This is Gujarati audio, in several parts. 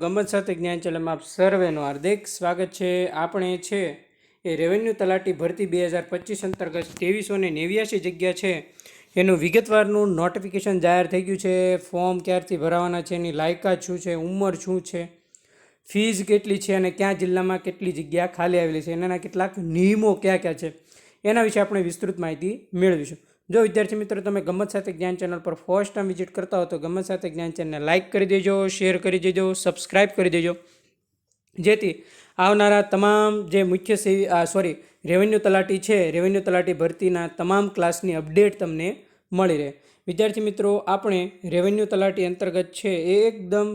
ગમત સાથે જ્ઞાન ચેનલમાં આપ સર્વેનું હાર્દિક સ્વાગત છે. આપણે છે એ રેવન્યુ તલાટી ભરતી બે હજાર પચીસ અંતર્ગત ત્રેવીસો ને નેવ્યાસી જગ્યા છે. એનું વિગતવારનું નોટિફિકેશન જાહેર થઈ ગયું છે. ફોર્મ ક્યારથી ભરાવાના છે, એની લાયકાત શું છે, ઉંમર શું છે ફીઝ કેટલી છે અને ક્યાં જિલ્લામાં કેટલી જગ્યા ખાલી આવેલી છે એના કેટલાક નિયમો કયા કયા છે, એના વિશે આપણે વિસ્તૃત માહિતી મેળવીશું. જો વિદ્યાર્થી મિત્રો, તમે ગમત સાથે જ્ઞાન ચેનલ પર ફર્સ્ટ ટાઈમ વિઝિટ કરતા હો તો ગમત સાથે જ્ઞાન ચેનલને લાઇક કરી દેજો શેર કરી દેજો સબસ્ક્રાઇબ કરી દેજો. જેથી આવનારા તમામ જે મુખ્ય સેવી સોરી રેવન્યુ તલાટી છે રેવન્યુ તલાટી ભરતીના તમામ ક્લાસની અપડેટ તમને મળી રહે. વિદ્યાર્થી મિત્રો, આપણે રેવન્યુ તલાટી અંતર્ગત છે એ એકદમ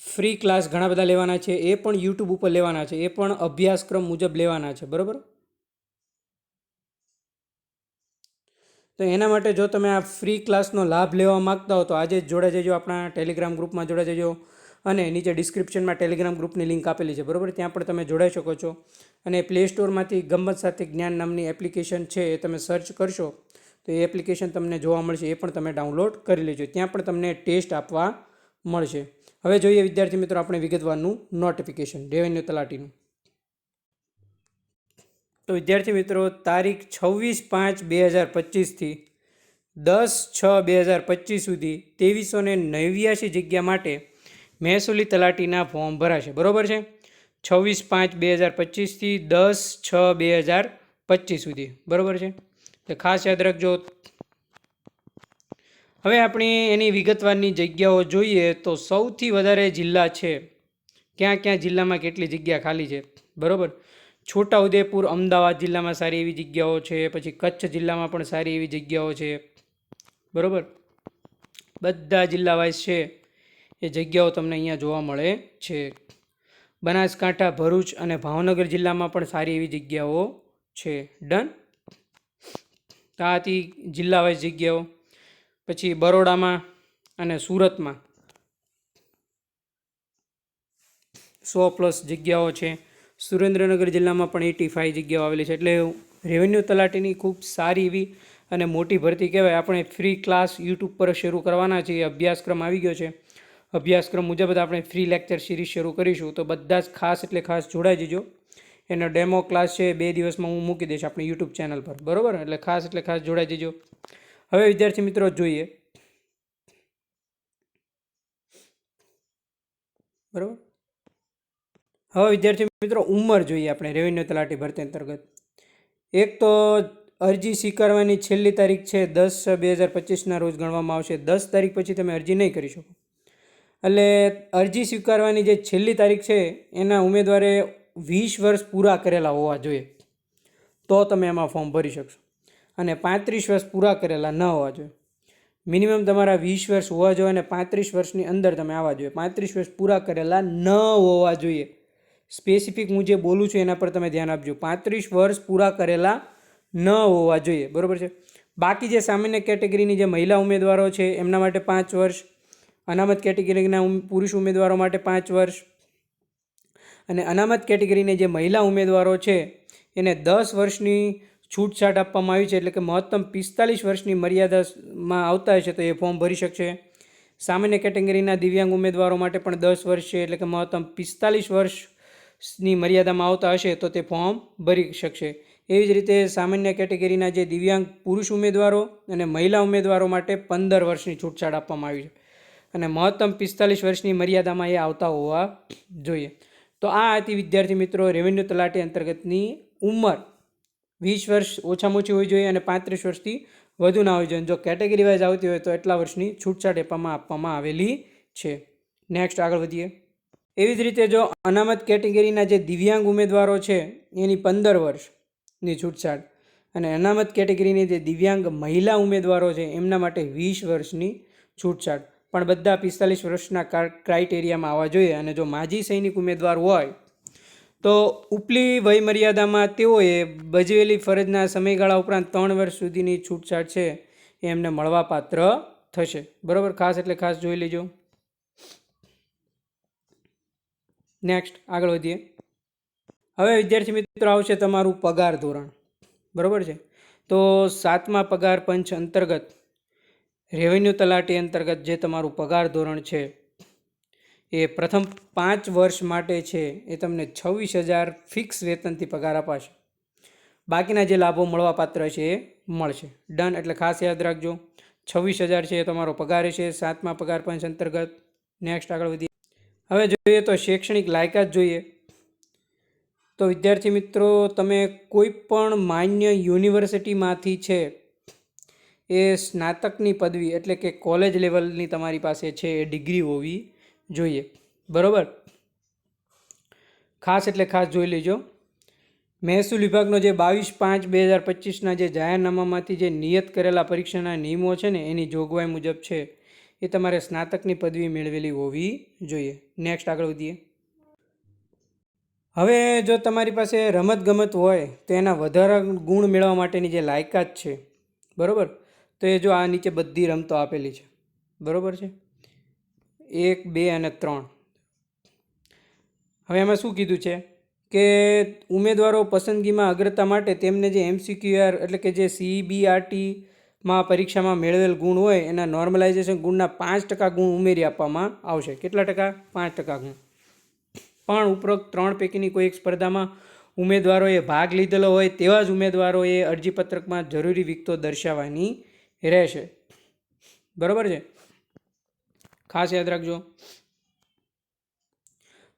ફ્રી ક્લાસ ઘણા બધા લેવાના છે, એ પણ યુટ્યુબ ઉપર લેવાના છે, એ પણ અભ્યાસક્રમ મુજબ લેવાના છે, બરાબર? તો એના માટે જો તમે આ ફ્રી ક્લાસનો લાભ લેવા માગતા હો તો આજે જ જોડા જજો આપણા ટેલિગ્રામ ગ્રુપમાં જોડાઈ જજો અને નીચે ડિસ્ક્રિપ્શનમાં ટેલિગ્રામ ગ્રુપની લિંક આપેલી છે, બરાબર? ત્યાં પણ તમે જોડાઈ શકો છો. અને પ્લે સ્ટોરમાંથી ગમત સાથે જ્ઞાન નામની એપ્લિકેશન છે એ તમે સર્ચ કરશો, તો એ એપ્લિકેશન તમને જોવા મળશે, એ પણ તમે ડાઉનલોડ કરી લેજો. ત્યાં પણ તમને ટેસ્ટ આપવા મળશે. હવે જોઈએ વિદ્યાર્થી મિત્રો, આપણે વિગતવારનું નોટિફિકેશન રેવન્યુ તલાટીનું તો વિદ્યાર્થી મિત્રો, તારીખ છવ્વીસ પાંચ બે હજાર પચીસથી દસ છ બે હજાર પચીસ સુધી ત્રેવીસો ને નેવ્યાસી જગ્યા માટે મહેસૂલી તલાટીના ફોર્મ ભરાશે. બરાબર છે? છવ્વીસ પાંચ બે હજાર પચીસથી દસ છ બે હજાર પચીસ સુધી. બરાબર છે? તો ખાસ યાદ રાખજો. હવે આપણે એની વિગતવારની જગ્યાઓ જોઈએ તો સૌથી વધારે જિલ્લા છે. ક્યાં ક્યાં જિલ્લામાં કેટલી જગ્યા ખાલી છે? બરાબર? છોટાઉદેપુર, અમદાવાદ જિલ્લામાં સારી એવી જગ્યાઓ છે, પછી કચ્છ જિલ્લામાં પણ સારી એવી જગ્યાઓ છે. બરાબર? બધા જિલ્લા વાઇઝ છે, એ જગ્યાઓ તમને અહીંયા જોવા મળે છે. બનાસકાંઠા, ભરૂચ અને ભાવનગર જિલ્લામાં પણ સારી એવી જગ્યાઓ છે. ડન? તો આ હતી જિલ્લા વાઇઝ જગ્યાઓ. પછી બરોડામાં અને સુરતમાં સો પ્લસ જગ્યાઓ છે. સુરેન્દ્રનગર જિલ્લામાં પણ એટી ફાઇવ જગ્યાઓ આવેલી છે. એટલે રેવન્યુ તલાટીની ખૂબ સારી એવી અને મોટી ભરતી કહેવાય. આપણે ફ્રી ક્લાસ યુટ્યુબ પર શરૂ કરવાના છીએ. અભ્યાસક્રમ આવી ગયો છે. અભ્યાસક્રમ મુજબ આપણે ફ્રી લેક્ચર સિરીઝ શરૂ કરીશું. તો બધા જ ખાસ એટલે ખાસ જોડાઈ જજો. એનો ડેમો ક્લાસ છે બે દિવસમાં હું મૂકી દઈશ આપણી યુટ્યુબ ચેનલ પર. બરાબર? એટલે ખાસ એટલે ખાસ જોડાઈ જજો. હવે વિદ્યાર્થી મિત્રો જોઈએ. બરાબર? હવે વિદ્યાર્થી મિત્રો, ઉંમર જોઈએ આપણે રેવન્યુ તલાટી ભરતી અંતર્ગત. એક તો અરજી સ્વીકારવાની છેલ્લી તારીખ છે દસ બે હજાર પચીસના, રોજ ગણવામાં આવશે. દસ તારીખ પછી તમે અરજી નહીં કરી શકો. એટલે અરજી સ્વીકારવાની જે છેલ્લી તારીખ છે, એના ઉમેદવારે વીસ વર્ષ પૂરા કરેલા હોવા જોઈએ. તો તમે એમાં ફોર્મ ભરી શકશો. અને પાંત્રીસ વર્ષ પૂરા કરેલા ન હોવા જોઈએ. મિનિમમ તમારા વીસ વર્ષ હોવા જોઈએ અને પાંત્રીસ વર્ષની અંદર તમે આવવા જોઈએ. પાંત્રીસ વર્ષ પૂરા કરેલા ન હોવા જોઈએ. સ્પેસિફિક હું જે બોલું છું એના પર તમે ધ્યાન આપજો. પાંત્રીસ વર્ષ પૂરા કરેલા ન હોવા જોઈએ. બરાબર છે? બાકી જે સામાન્ય કેટેગરીની જે મહિલા ઉમેદવારો છે, એમના માટે પાંચ વર્ષ, અનામત કેટેગરીના પુરુષ ઉમેદવારો માટે પાંચ વર્ષ અને અનામત કેટેગરીની જે મહિલા ઉમેદવારો છે, એને દસ વર્ષની છૂટછાટ આપવામાં આવી છે, એટલે કે મહત્તમ પિસ્તાલીસ વર્ષની મર્યાદામાં આવતા હશે, તો એ ફોર્મ ભરી શકશે. સામાન્ય કેટેગરીના દિવ્યાંગ ઉમેદવારો માટે પણ દસ વર્ષ છે, એટલે કે મહત્તમ પિસ્તાલીસ વર્ષની મર્યાદામાં આવતા હશે તો તે ફોર્મ ભરી શકશે. એવી જ રીતે સામાન્ય કેટેગરીના જે દિવ્યાંગ પુરુષ ઉમેદવારો અને મહિલા ઉમેદવારો માટે પંદર વર્ષની છૂટછાટ આપવામાં આવી છે. અને મહત્તમ પિસ્તાલીસ વર્ષની મર્યાદામાં એ આવતા હોવા જોઈએ. તો આ હતી વિદ્યાર્થી મિત્રો રેવન્યુ તલાટી અંતર્ગતની ઉંમર. વીસ વર્ષ ઓછામાં ઓછી હોવી જોઈએ અને પાંત્રીસ વર્ષથી વધુ ના હોવી જોઈએ. જો કેટેગરી વાઇઝ આવતી હોય તો એટલા વર્ષની છૂટછાટ આપવામાં આપવામાં આવેલી છે. નેક્સ્ટ આગળ વધીએ. એવી જ રીતે જો અનામત કેટેગરીના જે દિવ્યાંગ ઉમેદવારો છે, એની પંદર વર્ષની છૂટછાટ અને અનામત કેટેગરીની જે દિવ્યાંગ મહિલા ઉમેદવારો છે, એમના માટે વીસ વર્ષની છૂટછાટ. પણ બધા પિસ્તાલીસ વર્ષના ક્રાઇટેરિયામાં આવવા જોઈએ અને જો માજી સૈનિક ઉમેદવાર હોય, તો ઉપલી વયમર્યાદામાં તેઓએ ભજવેલી ફરજના સમયગાળા ઉપરાંત ત્રણ વર્ષ સુધીની છૂટછાટ છે એ એમને મળવાપાત્ર થશે. બરાબર? ખાસ એટલે ખાસ જોઈ લેજો. નેક્સ્ટ આગળ વધીએ. હવે વિદ્યાર્થી મિત્રો, આવશે તમારું પગાર ધોરણ. બરાબર છે? તો સાતમા પગાર પંચ અંતર્ગત રેવન્યુ તલાટી અંતર્ગત જે તમારું પગાર ધોરણ છે, એ પ્રથમ પાંચ વર્ષ માટે છે, એ તમને છવ્વીસ હજાર ફિક્સ વેતનથી પગાર અપાશે. બાકીના જે લાભો મળવાપાત્ર છે, એ મળશે. ડન એટલે ખાસ યાદ રાખજો. છવ્વીસ હજાર છે એ તમારો પગાર છે સાતમા પગાર પંચ અંતર્ગત. નેક્સ્ટ આગળ વધીએ. હવે જોઈએ તો શૈક્ષણિક લાયકાત જોઈએ. તો વિદ્યાર્થી મિત્રો, તમે કોઈ પણ માન્ય યુનિવર્સિટીમાંથી છે, એ સ્નાતકની પદવી એટલે કે કોલેજ લેવલની તમારી પાસે છે, એ ડિગ્રી હોવી જોઈએ. બરાબર? ખાસ એટલે ખાસ જોઈ લેજો. મહેસૂલ વિભાગનો જે બાવીસ પાંચ બે હજાર પચીસના જે જાહેરનામામાંથી જે નિયત કરેલા પરીક્ષાના નિયમો છે ને, એની જોગવાઈ મુજબ છે એ તમારે સ્નાતકની પદવી મેળવેલી હોવી જોઈએ. નેક્સ્ટ આગળ વધીએ. હવે જો તમારી પાસે રમતગમત હોય, તો એના વધારા ગુણ મેળવવા માટેની જે લાયકાત છે, બરાબર? તો એ જો આ નીચે બધી રમતો આપેલી છે, બરાબર છે? એક, બે અને ત્રણ. હવે એમાં શું કીધું છે? કે ઉમેદવારો પસંદગીમાં અગ્રતા માટે તેમને જે એમસીક્યુઆર એટલે કે જે સીબીઆરટીમાં પરીક્ષામાં મેળવેલ ગુણ હોય એના નોર્મલાઇઝેશન ગુણના પાંચ ટકા ગુણ ઉમેરી આપવામાં આવશે. કેટલા ટકા? પાંચ ટકા ગુણ. પણ ઉપરોક્ત ત્રણ પૈકીની કોઈ એક સ્પર્ધામાં ઉમેદવારોએ ભાગ લીધેલો હોય તેવા જ ઉમેદવારોએ અરજીપત્રકમાં જરૂરી વિગતો દર્શાવવાની રહેશે. બરાબર છે? ખાસ યાદ રાખજો.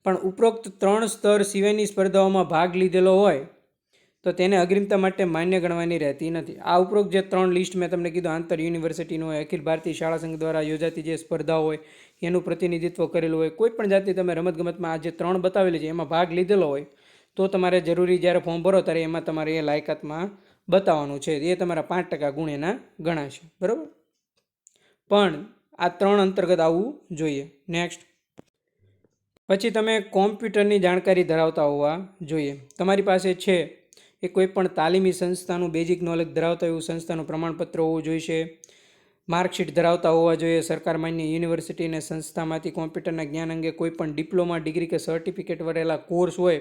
પણ ઉપરોક્ત ત્રણ સ્તર સિવાયની સ્પર્ધાઓમાં ભાગ લીધેલો હોય તો તેને અગ્રિમતા માટે માન્ય ગણવાની રહેતી નથી. આ ઉપરોક્ત જે ત્રણ લિસ્ટ મેં તમને કીધું, આંતર યુનિવર્સિટીનું હોય, અખિલ ભારતીય શાળા સંઘ દ્વારા યોજાતી જે સ્પર્ધાઓ હોય, એનું પ્રતિનિધિત્વ કરેલું હોય, કોઈ પણ જાતની તમે રમતગમતમાં આ જે ત્રણ બતાવેલી છે, એમાં ભાગ લીધેલો હોય, તો તમારે જરૂરી જ્યારે ફોર્મ ભરો ત્યારે એમાં તમારે એ લાયકાતમાં બતાવવાનું છે. એ તમારા પાંચ ટકા ગુણ એના ગણાશે. બરાબર? પણ આ ત્રણ અંતર્ગત આવવું જોઈએ. નેક્સ્ટ પછી તમે કોમ્પ્યુટરની જાણકારી ધરાવતા હોવા જોઈએ. તમારી પાસે છે એ કોઈ પણ તાલીમી સંસ્થાનું બેઝિક નોલેજ ધરાવતા એવું સંસ્થાનું પ્રમાણપત્ર હોવું જોઈશે. માર્કશીટ ધરાવતા હોવા જોઈએ. સરકાર માન્ય યુનિવર્સિટી અને સંસ્થામાંથી કોમ્પ્યુટરના જ્ઞાન અંગે કોઈ પણ ડિપ્લોમા ડિગ્રી કે સર્ટિફિકેટ વરેલા કોર્સ હોય,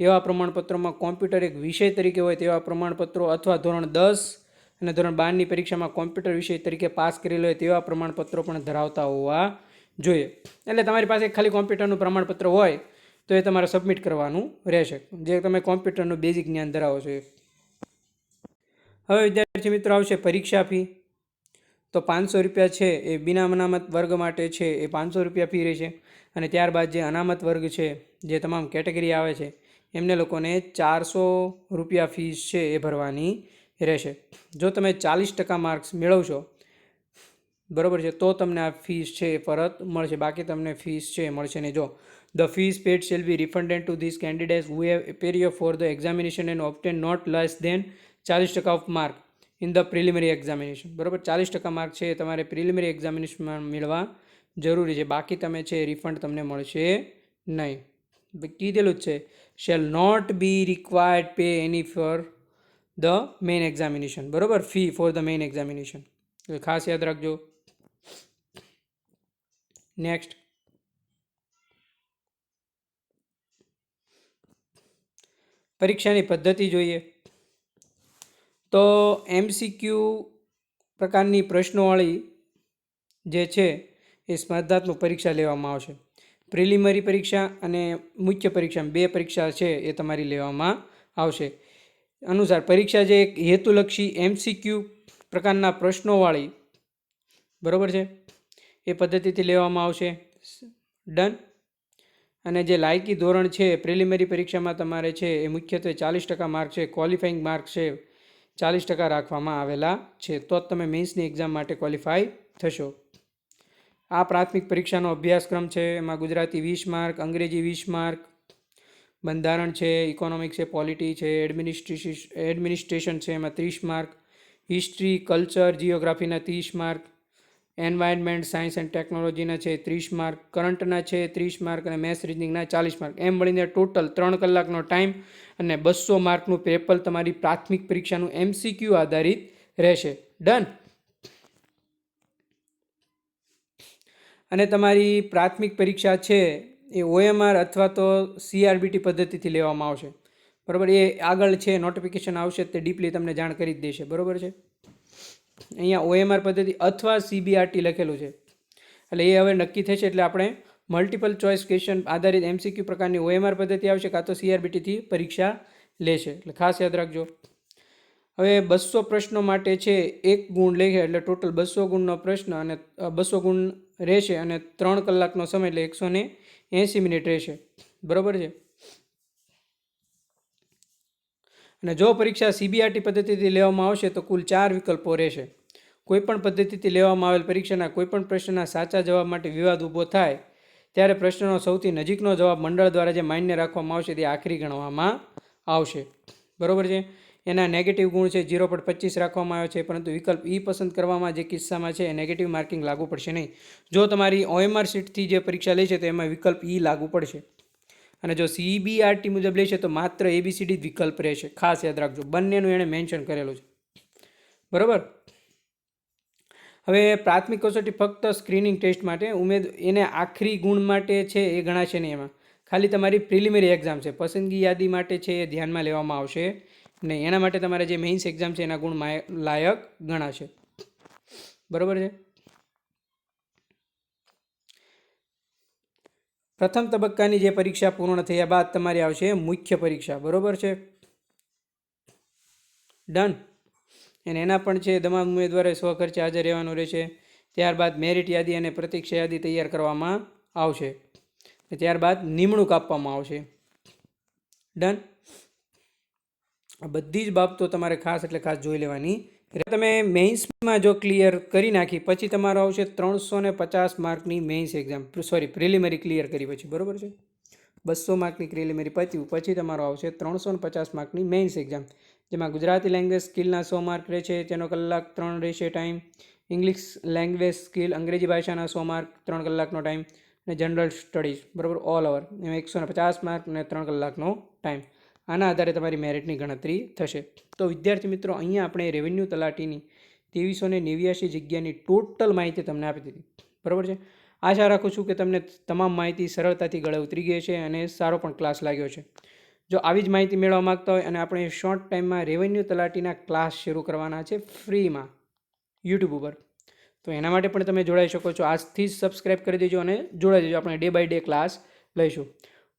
એવા પ્રમાણપત્રોમાં કોમ્પ્યુટર એક વિષય તરીકે હોય તેવા પ્રમાણપત્રો અથવા ધોરણ દસ અને ધોરણ બારની પરીક્ષામાં કોમ્પ્યુટર વિષય તરીકે પાસ કરેલો હોય તેવા પ્રમાણપત્રો પણ ધરાવતા હોવા જોઈએ. એટલે તમારી પાસે ખાલી કોમ્પ્યુટરનું પ્રમાણપત્ર હોય તો એ તમારે સબમિટ કરવાનું રહેશે. જે તમે કોમ્પ્યુટરનું બેઝિક જ્ઞાન ધરાવો છો એ. હવે વિદ્યાર્થી મિત્રો આવશે પરીક્ષા ફી તો પાંચસો રૂપિયા છે એ બિના અનામત વર્ગ માટે છે એ પાંચસો રૂપિયા ફી રહેશે. અને ત્યારબાદ જે અનામત વર્ગ છે, જે તમામ કેટેગરી આવે છે, એમને લોકોને ચારસો રૂપિયા ફીસ છે એ ભરવાની રહેશે. જો તમે ચાલીસ ટકા માર્ક્સ મેળવશો, બરાબર છે, તો તમને આ ફીસ છે એ પરત મળશે. બાકી તમને ફીસ છે એ મળશે ને જો the fees paid shall be refunded to these candidates who have appeared for the examination and obtained not less than ચાલીસ ટકા of mark in the preliminary examination બરાબર ચાલીસ ટકા માર્ક છે તમારે પ્રિલિમિનરી એક્ઝામિનેશનમાં મેળવા જરૂરી છે. બાકી તમે છે રિફંડ તમને મળશે નહીં. કીધેલું જ છે. Shall not be required pay any for the main examination બરાબર? Fee for the main examination ખાસ યાદ રાખજો. નેક્સ્ટ પરીક્ષાની પદ્ધતિ જોઈએ. તો એમસીક્યુ પ્રકારની પ્રશ્નોવાળી જે છે એ સ્પર્ધાત્મક પરીક્ષા લેવામાં આવશે. પ્રિલિમરી પરીક્ષા અને મુખ્ય પરીક્ષા બે પરીક્ષા છે એ તમારી લેવામાં આવશે. અનુસાર પરીક્ષા જે એક હેતુલક્ષી એમસીક્યુ પ્રકારના પ્રશ્નોવાળી, બરાબર છે? એ પદ્ધતિથી લેવામાં આવશે. ડન. અને જે લાયકી ધોરણ છે પ્રિલિમરી પરીક્ષામાં તમારે છે, એ મુખ્યત્વે ચાલીસ ટકા માર્ક છે, ક્વોલિફાઇંગ માર્ક છે, ચાલીસ ટકા રાખવામાં આવેલા છે. તો જ તમે મેન્સની એક્ઝામ માટે ક્વોલિફાય થશો. આ પ્રાથમિક પરીક્ષાનો અભ્યાસક્રમ છે, એમાં ગુજરાતી વીસ માર્ક, અંગ્રેજી વીસ માર્ક, બંધારણ છે, ઇકોનોમિક્સ છે, પોલિટી છે એડમિનિસ્ટ્રેશન એડમિનિસ્ટ્રેશન છે, એમાં ત્રીસ માર્ક, હિસ્ટ્રી, કલ્ચર જિયોગ્રાફીના ત્રીસ માર્ક એન્વાયરમેન્ટ સાયન્સ એન્ડ ટેકનોલોજીના છે, ત્રીસ માર્ક કરંટના છે, ત્રીસ માર્ક અને મેથ્સ રીઝનિંગના ચાલીસ માર્ક. એમ મળીને ટોટલ ત્રણ કલાકનો ટાઈમ અને બસો માર્કનું પેપર તમારી પ્રાથમિક પરીક્ષાનું એમસીક્યુ આધારિત રહેશે. ડન અને તમારી પ્રાથમિક પરીક્ષા છે એ ઓએમઆર અથવા તો સીઆરબીટી પદ્ધતિથી લેવામાં આવશે. બરાબર? એ આગળ છે નોટિફિકેશન આવશે, તે ડીપલી તમને જાણ કરી જ દેશે. બરાબર છે? અહીંયા ઓએમઆર પદ્ધતિ અથવા સીબીઆરટી લખેલું છે. એટલે એ હવે નક્કી થશે એટલે આપણે મલ્ટિપલ ચોઇસ ક્વેશ્ચન આધારિત એમસીક્યુ પ્રકારની ઓએમઆર પદ્ધતિ આવશે કાં તો સીઆરબીટીથી પરીક્ષા લેશે. એટલે ખાસ યાદ રાખજો. હવે બસો પ્રશ્નો માટે છે એક ગુણ લેખે, એટલે ટોટલ બસો ગુણનો પ્રશ્ન અને બસો ગુણ રહેશે અને ત્રણ કલાકનો સમય, એટલે એકસો ને એંસી મિનિટ રહેશે. બરાબર છે? અને જો પરીક્ષા સીબીઆરટી પદ્ધતિથી લેવામાં આવશે તો કુલ ચાર વિકલ્પો રહેશે. કોઈપણ પદ્ધતિથી લેવામાં આવેલ પરીક્ષાના કોઈપણ પ્રશ્નના સાચા જવાબ માટે વિવાદ ઊભો થાય ત્યારે પ્રશ્નનો સૌથી નજીકનો જવાબ મંડળ દ્વારા જે માન્ય રાખવામાં આવશે તે આખરી ગણવામાં આવશે. બરોબર છે? એના નેગેટિવ ગુણ છે ઝીરો પોઈન્ટ પચીસ રાખવામાં આવ્યો છે, પરંતુ વિકલ્પ ઈ પસંદ કરવામાં જે કિસ્સામાં છે એ નેગેટિવ માર્કિંગ લાગુ પડશે નહીં. જો તમારી ઓએમઆર સીટથી જે પરીક્ષા લેશે તો એમાં વિકલ્પ ઈ લાગુ પડશે. અને જો સીબીઆરટી મુજબ લેશે તો માત્ર એબીસીડી વિકલ્પ રહેશે. ખાસ યાદ રાખજો. બંનેનું એણે મેન્શન કરેલું છે. બરાબર? હવે પ્રાથમિક કસોટી ફક્ત સ્ક્રીનિંગ ટેસ્ટ માટે. ઉમેદ એને આખરી ગુણ માટે છે એ ગણાશે નહીં એમાં. ખાલી તમારી પ્રિલિમિનરી એક્ઝામ છે. પસંદગી યાદી માટે છે એ ધ્યાનમાં લેવામાં આવશે. નહીં એના માટે તમારે જે મેઇન્સ એક્ઝામ છે એના ગુણ લાયક ગણાશે. બરાબર છે? પ્રથમ તબક્કાની જે પરીક્ષા પૂર્ણ થયા બાદ તમારી આવશે મુખ્ય પરીક્ષા, બરાબર છે? ડન અને એના પણ છે, તમામ ઉમેદવારે સ્વખર્ચે હાજર રહેવાનું રહેશે. ત્યારબાદ મેરિટ યાદી અને પ્રતીક્ષા યાદી તૈયાર કરવામાં આવશે. ત્યારબાદ નિમણૂક આપવામાં આવશે. ડન આ બધી જ બાબતો તમારે ખાસ એટલે ખાસ જોઈ લેવાની તમે મેઇન્સમાં જો ક્લિયર કરી નાખી, પછી તમારો આવશે ત્રણસો ને પચાસ માર્કની mains exam. Sorry preliminary clear કરી પછી, બરાબર છે? બસો માર્કની પ્રિલિમરી પત્યું પછી તમારો આવશે ત્રણસો ને પચાસ માર્કની મેઇન્સ એક્ઝામ. જેમાં ગુજરાતી લેંગ્વેજ સ્કિલના સો માર્ક રહેશે તેનો કલાક ત્રણ રહેશે ટાઈમ ઇંગ્લિશ લેંગ્વેજ સ્કિલ અંગ્રેજી ભાષાના સો માર્ક ત્રણ કલાકનો ટાઈમ અને જનરલ સ્ટડીઝ બરાબર ઓલ ઓવર એમાં એકસો ને પચાસ માર્ક અને ત્રણ કલાકનો ટાઈમ આના આધારે તમારી મેરિટની ગણતરી થશે. તો વિદ્યાર્થી મિત્રો, અહીંયા આપણે રેવન્યુ તલાટીની ત્રેવીસો ને નેવ્યાસી જગ્યાની ટોટલ માહિતી તમને આપી દીધી. બરાબર છે? આશા રાખું છું કે તમને તમામ માહિતી સરળતાથી ગળે ઉતરી ગઈ છે અને સારો પણ ક્લાસ લાગ્યો છે. જો આવી જ માહિતી મેળવવા માગતા હોય અને આપણે શોર્ટ ટાઈમમાં રેવન્યુ તલાટીના ક્લાસ શરૂ કરવાના છે ફ્રીમાં યુટ્યુબ ઉપર, તો એના માટે પણ તમે જોડાઈ શકો છો. આજથી જ સબસ્ક્રાઈબ કરી દેજો અને જોડાઈ દેજો આપણે ડે બાય ડે ક્લાસ લઈશું.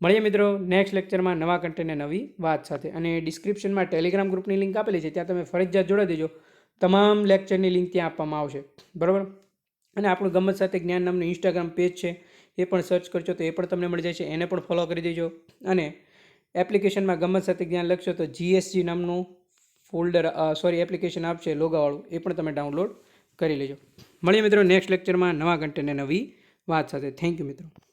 મળીએ મિત્રો નેક્સ્ટ લેક્ચરમાં નવા કન્ટેન્ટ નવી વાત સાથે. અને ડિસ્ક્રિપ્શનમાં ટેલિગ્રામ ગ્રુપની લિંક આપેલી છે, ત્યાં તમે ફરજિયાત જોડાઈ દેજો. તમામ લેક્ચરની લિંક ત્યાં આપવામાં આવશે. બરાબર? અને આપણું ગમત સાથે જ્ઞાન નામનું ઇન્સ્ટાગ્રામ પેજ છે, એ પણ સર્ચ કરજો તો એ પણ તમને મળી જાય છે. એને પણ ફોલો કરી દેજો. અને એપ્લિકેશનમાં ગમત સાથે જ્ઞાન લખશો તો જીએસજી નામનું ફોલ્ડર સોરી એપ્લિકેશન આપશે લોગાવાળું. એ પણ તમે ડાઉનલોડ કરી લેજો. મળીએ મિત્રો નેક્સ્ટ લેક્ચરમાં નવા કન્ટેન્ટ નવી વાત સાથે. થેન્ક યુ મિત્રો.